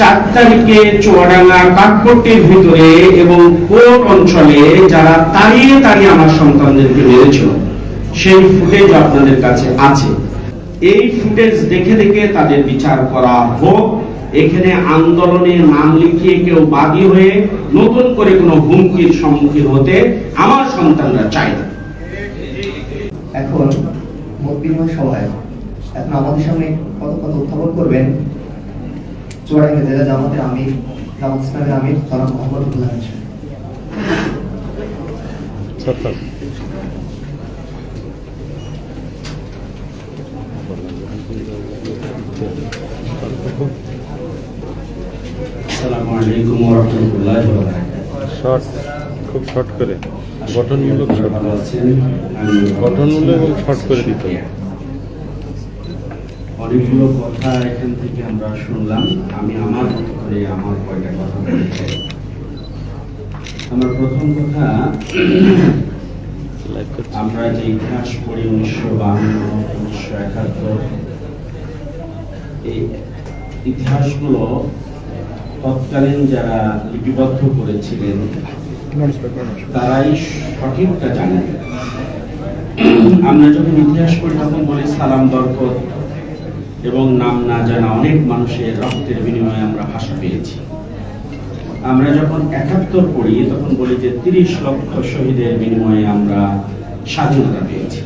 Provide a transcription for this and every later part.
চার তারিখে চুয়াডাঙ্গা কাঠপট্টির ভিতরে এবং কোর্ট অঞ্চলে যারা তাড়িয়ে তাড়িয়ে আমার সন্তানদেরকে সেই ফুটেজ আপনাদের কাছে আছে। এই ফুটেজ দেখে দেখে তাদের বিচার করা হোক, এখানে আন্দোলনে নাম লিখিয়ে কেউ বাদী হয়ে নতুন করে কোনো হুমকির সম্মুখীন হতে আমার সন্তানরা চায় না। এখন সভায় এখন আমাদের সামনে কত উত্থাপন করবেন? চুয়াডাঙ্গা জেলা জামাতের আমির জামাত ইসলামের আমির জনাব মোহাম্মদ উল্লাহ আসসালামু আলাইকুম ওয়া রাহমাতুল্লাহি ওয়া বারাকাতুহু। শর্ট খুব শর্ট করে। গঠনমূলক ভালো আছেন। আমি গঠনমূলক এবং শর্ট করে দিতে হবে। অনেকগুলো কথা এখান থেকে আমরা শুনলাম। আমি আমার মতো করে আমার কয়টা কথা বলতে আমার প্রথম কথা আমরা যে ইতিহাস পড়ি উনিশশো বাহান্ন উনিশশো একাত্তর এই ইতিহাসগুলো তৎকালীন যারা লিপিবদ্ধ করেছিলেন তারাই সঠিকটা জানেন। আমরা যখন ইতিহাস পড়ি তখন বলি সালাম বরকত। এবং নাম না জানা অনেক মানুষের রক্তের বিনিময়ে আমরা ভাষা পেয়েছি। আমরা যখন একাত্তর পড়ি, তখন বলি যে তিরিশ লক্ষ শহীদের বিনিময়ে আমরা স্বাধীনতা পেয়েছি।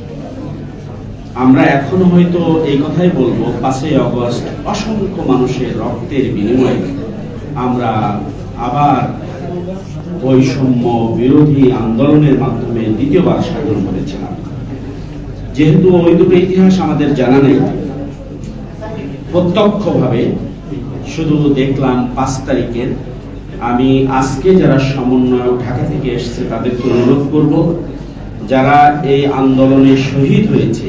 আমরা এখন হয়তো এই কথাই বলব, পাঁচই অগস্ট অসংখ্য মানুষের রক্তের বিনিময়ে আমরা আবার বৈষম্য বিরোধী আন্দোলনের মাধ্যমে দ্বিতীয়বার স্বাধীন করেছিলাম যেহেতু ওই দুটো ইতিহাস আমাদের জানা নেই প্রত্যক্ষভাবে শুধু দেখলাম পাঁচ তারিখের। আমি আজকে যারা সমন্বয়ক ঢাকা থেকে এসেছে, তাদেরকে অনুরোধ করব, যারা এই আন্দোলনে শহীদ হয়েছে,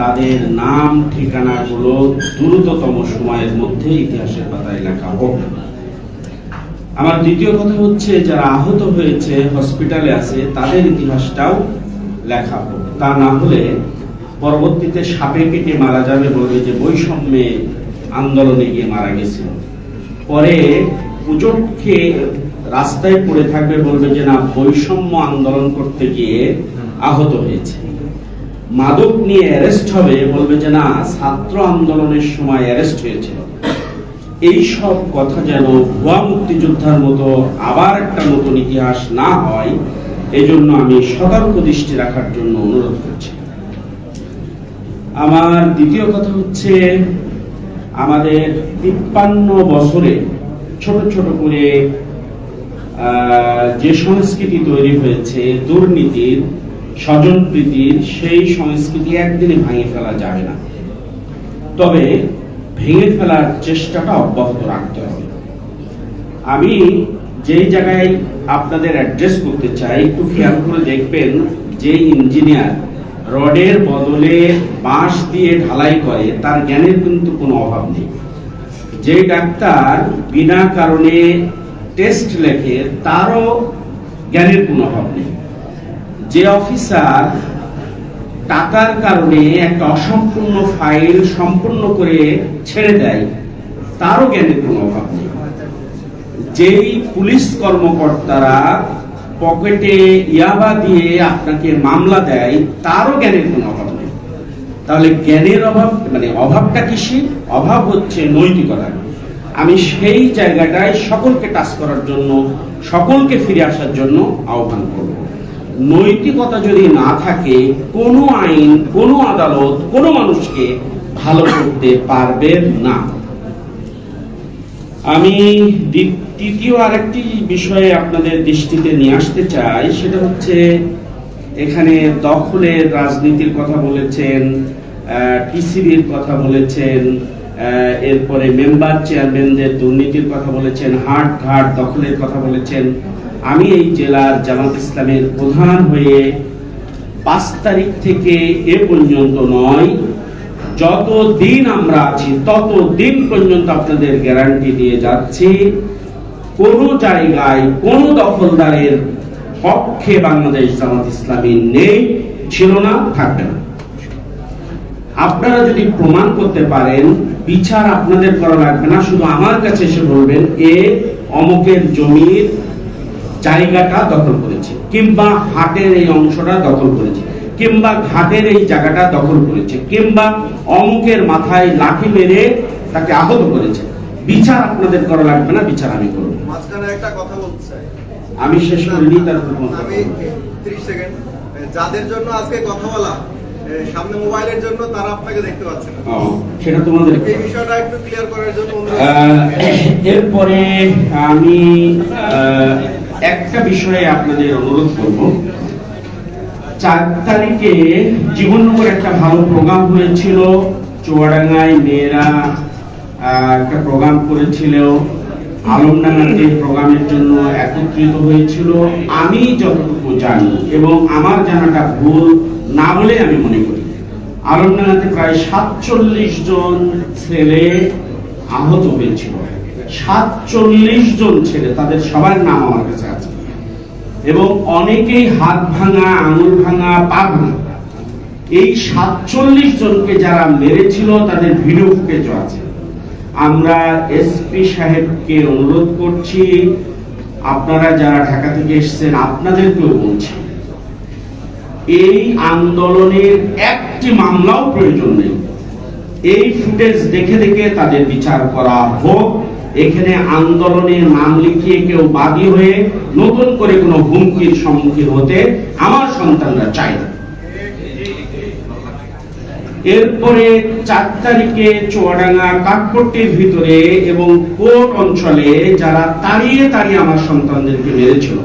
তাদের নাম, ঠিকানাগুলো দ্রুততম সময়ের মধ্যে ইতিহাসের পাতায় লেখা হোক। আমার দ্বিতীয় কথা হচ্ছে, যারা আহত হয়েছে, হসপিটালে আছে, তাদের ইতিহাসটাও লেখা হোক। তা না হলে পরবর্তীতে সাপে কেটে মারা যাবে বলবে যে বৈষম্যে আন্দোলনে গিয়ে মারা গেছে পরে পুজোট রাস্তায় পড়ে থাকবে বলবে যে না, বৈষম্য আন্দোলন করতে গিয়ে আহত হয়েছে। মাদক নিয়ে অ্যারেস্ট হবে বলবে যে না, ছাত্র আন্দোলনের সময় অ্যারেস্ট হয়েছিল এই সব কথা যেন ভুয়া মুক্তিযোদ্ধার মতো আবার একটা নতুন ইতিহাস না হয়, এজন্য আমি সতর্ক দৃষ্টি রাখার জন্য অনুরোধ করছি। আমার দ্বিতীয় কথা হচ্ছে, আমাদের তিপ্পান্ন বছরে ছোট ছোট করে যে সংস্কৃতি তৈরি হয়েছে, দুর্নীতির, স্বজনপ্রীতির, সেই সংস্কৃতি একদিনে ভাঙে ফেলা যাবে না। তবে ভেঙে ফেলার চেষ্টাটা অব্যাহত রাখতে হবে। আমি যেই জায়গায় আপনাদের অ্যাড্রেস করতে চাই, একটু খেয়াল করে দেখবেন যে ইঞ্জিনিয়ার রডের বদলে বাঁশ দিয়ে ঢালাই করে, তার জ্ঞানের কিন্তু কোনো অভাব নেই। যে ডাক্তার বিনা কারণে টেস্ট লেখে, তারও জ্ঞানের কোনো অভাব নেই। যে অফিসার টাকার কারণে একটা অসম্পূর্ণ ফাইল সম্পূর্ণ করে ছেড়ে দেয়, তারও জ্ঞানের কোনো অভাব নেই। যেই পুলিশ কর্মকর্তারা পকেটে ইয়াবা দিয়ে আপনাকে মামলা দেয়, তারও জ্ঞানের কোনো অভাব নেই। তাহলে জ্ঞানের অভাব মানে অভাবটা কিসের? অভাব হচ্ছে নৈতিকতা। আমি সেই জায়গাটায় সকলকে টাচ করার জন্য, সকলকে ফিরে আসার জন্য আহ্বান করব। নৈতিকতা যদি না থাকে, কোনো আইন, কোনো আদালত, কোনো মানুষকে ভালো করতে পারবে না। আমি তৃতীয় আরেকটি বিষয়ে আপনাদের দৃষ্টিতে নিয়ে আসতে চাই, সেটা হচ্ছে এখানে দখলের রাজনীতির কথা বলেছেন টিসিবির কথা বলেছেন এরপরে মেম্বার চেয়ারম্যানদের দুর্নীতির কথা বলেছেন, হাট ঘাট দখলের কথা বলেছেন। আমি এই জেলার জামাত ইসলামের প্রধান হয়ে পাঁচ তারিখ থেকে এ পর্যন্ত নয় যত দিন আমরা আছি তত দিন পর্যন্ত আপনাদের গ্যারান্টি দিয়ে যাচ্ছি, কোন জায়গায় কোন দখলদারের পক্ষে বাংলাদেশ জামাত ইসলামী নেই, ছিল না, থাকবে না। আপনারা যদি প্রমাণ করতে পারেন, বিচার আপনাদের করা লাগবে না, শুধু আমার কাছে এসে বলবেন, এ অমুকের জমির জায়গাটা দখল করেছে, কিংবা হাটের এই অংশটা দখল করেছে। কিংবা ঘাটের এই জায়গাটা দখল করেছে কিংবা অমুকের মাথায় লাঠি মেরে তাকে আহত করেছে। বিচার আপনাদের করা লাগবে না বিচার আমি করব। মাঝখানে একটা কথা বলতে চাই। আমি শেষ করিনি তারপর কোনো আমি 30 সেকেন্ড। যাদের জন্য আজকে কথা বলা সামনে মোবাইলের জন্য তারা আপনাকে দেখতে পাচ্ছে না। সেটা তোমাদের এই বিষয়টা একটু ক্লিয়ার করার জন্য আহ, এরপরে আমি একটা বিষয়ে আপনাদের অনুরোধ করব। চার তারিখে জীবননগর একটা ভালো প্রোগ্রাম হয়েছিল, চুয়াডাঙ্গায় মেয়েরা একটা প্রোগ্রাম করেছিল আলমডাঙ্গাতে প্রোগ্রামের জন্য একত্রিত হয়েছিল। আমি যতটুকু জানি এবং আমার জানাটা ভুল না বলে আমি মনে করি। আলমডাঙ্গাতে প্রায় সাতচল্লিশ জন ছেলে আহত হয়েছিল। সাতচল্লিশ জন ছেলে, তাদের সবার নাম আমার কাছে এবং অনেকেই হাত ভাঙা, আঙুল ভাঙা, পা ভাঙা। এই সাতচল্লিশ জনকে যারা মেরেছিল, তাদের ভিডিও ফুটেজও আছে। আমরা এসপি সাহেবকে অনুরোধ করছি, আপনারা যারা ঢাকা থেকে এসেছেন, আপনাদেরকেও বলছি, এই আন্দোলনের একটি মামলাও প্রয়োজন নেই। এই ফুটেজ দেখে দেখে তাদের বিচার করা হোক এখানে আন্দোলনের নাম লিখিয়ে কেউ বাদী হয়ে নতুন করে কোনো হুমকির সম্মুখীন হতে আমার সন্তানরা চায় না। এরপরে চার তারিখে চুয়াডাঙ্গা কাঠপট্টির ভিতরে এবং কোট অঞ্চলে যারা তাড়িয়ে তাড়িয়ে আমার সন্তানদেরকে মেরেছিল,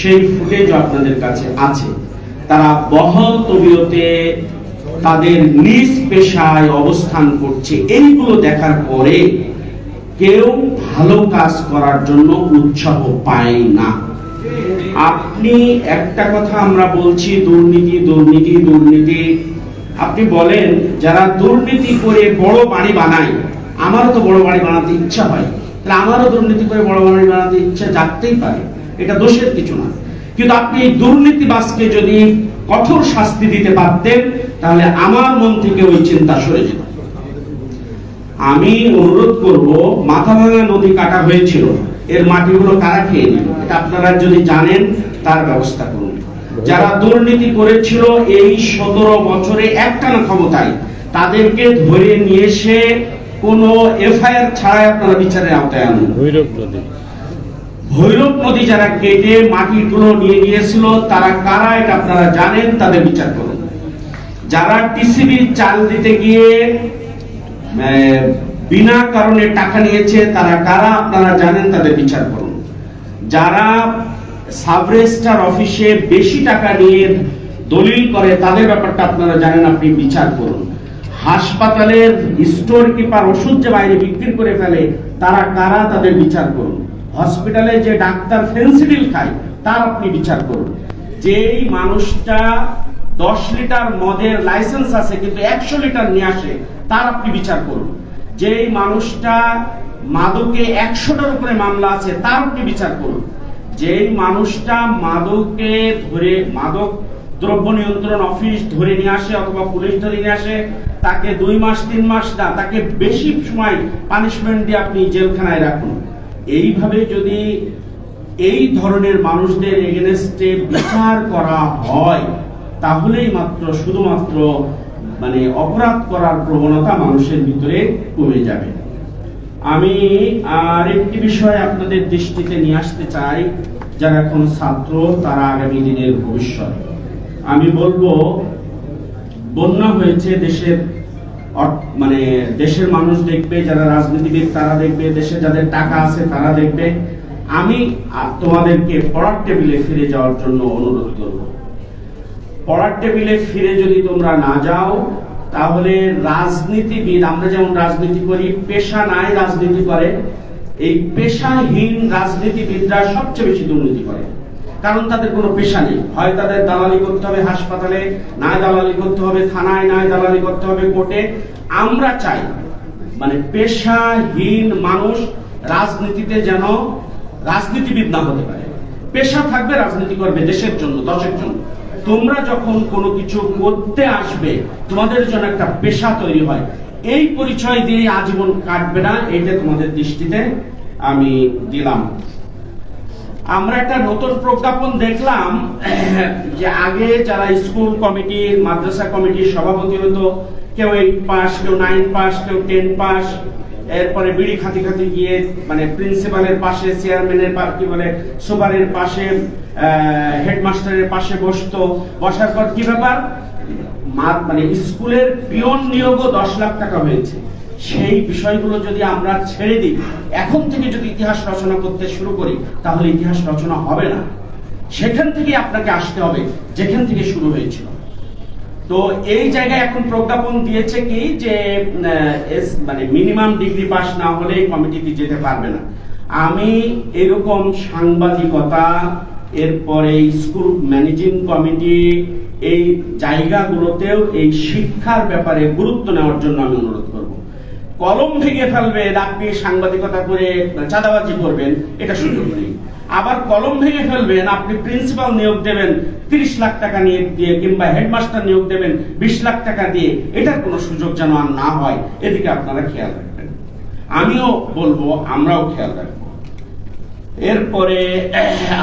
সেই ফুটেজ আপনাদের কাছে আছে। তারা বহল তবিয়তে তাদের নিজ পেশায় অবস্থান করছে। এইগুলো দেখার পরে কেউ ভালো কাজ করার জন্য উৎসাহ পায় না। আপনি একটা কথা আমরা বলছি, দুর্নীতি দুর্নীতি দুর্নীতি। আপনি বলেন, যারা দুর্নীতি করে বড় বাড়ি বানায়, আমারও তো বড় বাড়ি বানাতে ইচ্ছা হয়। তাহলে আমারও দুর্নীতি করে বড় বাড়ি বানাতে ইচ্ছা জাগতেই পারে। এটা দোষের কিছু না। কিন্তু আপনি এই দুর্নীতিবাজকে যদি কঠোর শাস্তি দিতে পারতেন, তাহলে আমার মন থেকে ওই চিন্তা সরে যেত। আমি অনুরোধ করব মাথা ভাঙা নদী কাটা হয়েছিল এর মাটিগুলো কারা খেয়ে নিল। এটা আপনারা যদি জানেন তার ব্যবস্থা করুন। যারা দুর্নীতি করেছিল এই সতেরো বছরে একটানা ক্ষমতায় তাদেরকে ধরে নিয়ে এসে কোনো এফআইআর ছাড়াই আপনারা বিচারের আওতায় আনুন। ভৈরব নদী। ভৈরব নদী যারা কেটে মাটিগুলো নিয়ে গিয়েছিল তারা কারা এটা আপনারা জানেন তাদের বিচার করুন। যারা টিসিবির চাল দিতে গিয়ে বিনা কারণে টাকা নিয়েছে, তারা কারা আপনারা জানেন, তাদের বিচার করুন। যারা সাবরেজিস্ট্রার অফিসে বেশি টাকা নিয়ে দলিল করে, তাদের ব্যাপারটা আপনারা জানেন, আপনি বিচার করুন। হাসপাতালের স্টোর কিপার ওষুধ যে বাইরে বিক্রি করে ফেলে, তারা কারা, তাদের বিচার করুন। হসপিটালে যে ডাক্তার ফেন্সিডিল খায়, তার আপনি বিচার করুন। যেই মানুষটা দশ লিটার মদের লাইসেন্স আছে, কিন্তু একশো লিটার নিয়ে আসে, তার আপনি বিচার করুন। যেই মানুষটা মাদকে একশোটার উপরে মামলা আছে, তার আপনি বিচার করুন। যেই মানুষটা মাদকে ধরে, মাদক দ্রব্য নিয়ন্ত্রণ অফিস ধরে নিয়ে আসে অথবা পুলিশ ধরে নিয়ে আসে, তাকে দুই মাস, তিন মাস না, তাকে বেশি সময় পানিশমেন্ট দিয়ে আপনি জেলখানায় রাখুন। এইভাবে যদি এই ধরনের মানুষদের এগেনস্টে বিচার করা হয় তাহলেই মাত্র, শুধুমাত্র মানে অপরাধ করার প্রবণতা মানুষের ভিতরে কমে যাবে। আমি আর একটি বিষয় আপনাদের দৃষ্টিতে নিয়ে আসতে চাই, যারা এখন ছাত্র, তারা আগামী দিনের ভবিষ্যৎ আমি বলব, বন্যা হয়েছে, দেশের মানে দেশের মানুষ দেখবে, যারা রাজনীতিবিদ, তারা দেখবে, দেশে যাদের টাকা আছে, তারা দেখবে। আমি তোমাদেরকে পড়ার টেবিলে ফিরে যাওয়ার জন্য অনুরোধ করব। পড়ার টেবিলে ফিরে যদি তোমরা না যাও, তাহলে রাজনীতিবিদ, আমরা যেমন রাজনীতি করি, পেশা নাই রাজনীতি করে, এই পেশাহীন রাজনীতিবিদরা সবচেয়ে বেশি দুর্নীতি করে। কারণ তাদের কোনো পেশা নেই। হয় তাদের দালালি করতে হবে হাসপাতালে না দালালি করতে হবে থানায় না দালালি করতে হবে কোর্টে। আমরা চাই মানে পেশাহীন মানুষ রাজনীতিতে যেন রাজনীতিবিদ না হতে পারে। পেশা থাকবে, রাজনীতি করবে দেশের জন্য, দশের জন্য। তোমরা যখন কোনো কিছু করতে আসবে, তোমাদের জন্য একটা পেশা তৈরি হয়। এই পরিচয় দিয়ে আজীবন কাটবে না এটা তোমাদের দৃষ্টিতে আমি দিলাম। আমরা একটা নতুন প্রজ্ঞাপন দেখলাম, যে আগে যারা স্কুল কমিটি, মাদ্রাসা কমিটির সভাপতি হতো, কেউ এইট পাস কেউ নাইন পাস কেউ টেন পাস এরপরে বিড়ি খাতি খাতি গিয়ে মানে প্রিন্সিপালের পাশে চেয়ারম্যানের কি বলে, সুপারের পাশে হেডমাস্টারের পাশে বসতো। বসার পর কি ব্যাপার? মানে স্কুলের পিয়ন নিয়োগও দশ লাখ টাকা হয়েছে। সেই বিষয়গুলো যদি আমরা ছেড়ে দিই, এখন থেকে যদি ইতিহাস রচনা করতে শুরু করি, তাহলে ইতিহাস রচনা হবে না। সেখান থেকে আপনাকে আসতে হবে, যেখান থেকে শুরু হয়েছিল। তো এই জায়গায় এখন প্রজ্ঞাপন দিয়েছে কি যে মানে মিনিমাম ডিগ্রি পাস না হলে কমিটিতে যেতে পারবে না। আমি এরকম সাংবাদিকতা, এরপরে স্কুল ম্যানেজিং কমিটি এই জায়গাগুলোতেও এই শিক্ষার ব্যাপারে গুরুত্ব নেওয়ার জন্য আমি অনুরোধ করব। কলম ভেঙে ফেলবেন আপনি সাংবাদিকতা করে চাঁদাবাজি করবেন, এটা সুযোগ নেই। আবার কলম ভেঙে ফেলবেন, আপনি প্রিন্সিপাল নিয়োগ দেবেন, তিরিশ লাখ টাকা নিয়ে দিয়ে কিংবা হেডমাস্টার নিয়োগ দেবেন, বিশ লাখ টাকা দিয়ে, এটার কোনো সুযোগ যেন আর না হয়, এদিকে আপনারা খেয়াল রাখবেন। আমিও বলব, আমরাও খেয়াল রাখব। এরপরে,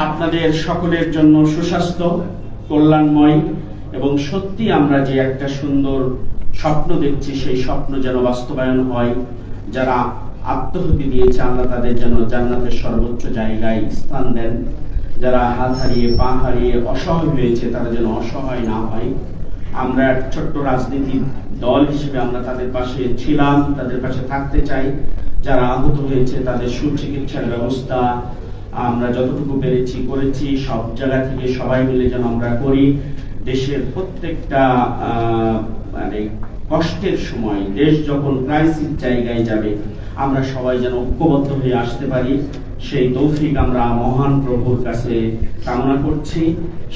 আপনাদের সকলের জন্য সুস্বাস্থ্য, কল্যাণময়, এবং সত্যি আমরা যে একটা সুন্দর স্বপ্ন দেখছি, সেই স্বপ্ন যেন বাস্তবায়ন হয়। যারা আত্মহতি দিয়েছে আল্লাহ তাদের যেন জান্নাতের সর্বোচ্চ জায়গায় স্থান দেন। যারা হাত হারিয়ে, পা হারিয়ে অসহায় হয়েছে তারা যেন অসহায় না হয়। আমরা ছোট্ট রাজনীতি দল হিসেবে আমরা তাদের পাশে ছিলাম, তাদের পাশে থাকতে চাই। যারা আহত হয়েছে, তাদের সুচিকিৎসার ব্যবস্থা আমরা যতটুকু পেরেছি, করেছি। সব জায়গা থেকে সবাই মিলে যেন আমরা করি। দেশের প্রত্যেকটা মানে কষ্টের সময় দেশ যখন ক্রাইসিস জায়গায় যাবে, আমরা সবাই যেন ঐক্যবদ্ধ হয়ে আসতে পারি, সেই তৌফিক আমরা মহান প্রভুর কাছে কামনা করছি।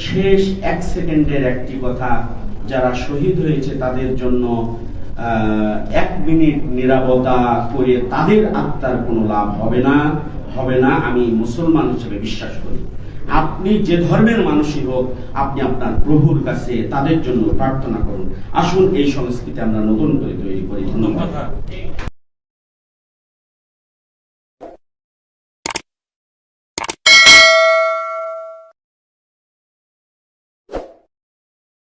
শেষ এক সেকেন্ডের একটি কথা, যারা শহীদ হয়েছে তাদের জন্য এক মিনিট নিরাপত্তা করে তাদের আত্মার কোনো লাভ হবে না হবে না, আমি মুসলমান হিসেবে বিশ্বাস করি। আপনি যে ধর্মের মানুষই হোক, আপনি আপনার প্রভুর কাছে তাদের জন্য প্রার্থনা করুন। আসুন এই সংস্কৃতি আমরা নতুন করে তৈরি করি। ধন্যবাদ।